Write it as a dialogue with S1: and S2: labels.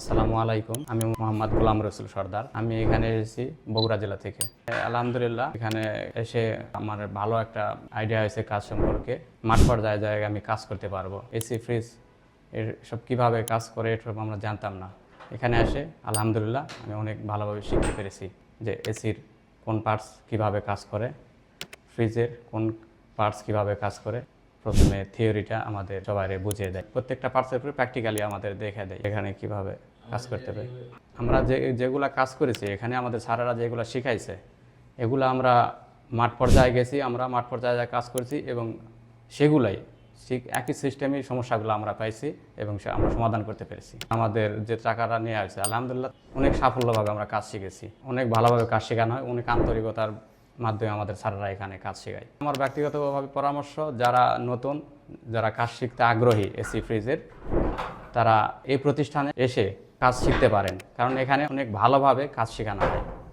S1: আসসালামু আলাইকুম। আমি মোহাম্মদ গোলাম রসুল সর্দার। আমি এখানে এসেছি বগুড়া জেলা থেকে। আলহামদুলিল্লাহ, এখানে এসে আমার ভালো একটা আইডিয়া হয়েছে কাজ সম্পর্কে। মাঠ পর্যায়ে জায়গায় আমি কাজ করতে পারব। এসি ফ্রিজ এর সব কীভাবে কাজ করে এসব আমরা জানতাম না। এখানে এসে আলহামদুলিল্লাহ, আমি অনেক ভালোভাবে শিখতে পেরেছি যে এসির কোন পার্টস কীভাবে কাজ করে ফ্রিজের কোন পার্টস কীভাবে কাজ করে। প্রথমে থিওরিটা আমাদের সবাইরে বুঝিয়ে দেয়। প্রত্যেকটা পার্টসের উপরে প্র্যাকটিক্যালি আমাদের দেখে দেয়। এখানে কীভাবে কাজ করতে হবে আমরা যে, যেগুলা কাজ করেছি, এখানে আমাদের স্যারেরা যেগুলো শিখাইছে, এগুলো আমরা মাঠ পর্যায়ে গেছি, আমরা মাঠ পর্যায়ে যা কাজ করেছি এবং সেগুলাই ঠিক একই সিস্টেমই সমস্যাগুলো আমরা পাইছি এবং আমরা সমাধান করতে পেরেছি। আমাদের যে টাকাটা নিয়ে আসছে, আলহামদুলিল্লাহ অনেক সাফল্যভাবে আমরা কাজ শিখেছি। অনেক ভালোভাবে কাজ শেখানো হয়, অনেক আন্তরিকতার মাধ্যমে আমাদের স্যাররা এখানে কাজ শেখায়। আমার ব্যক্তিগতভাবে পরামর্শ, যারা নতুন, যারা কাজ শিখতে আগ্রহী এসি ফ্রিজের তারা এই প্রতিষ্ঠানে এসে কাজ শিখতে পারেন। কারণ এখানে অনেক ভালোভাবে কাজ শেখানো হয়।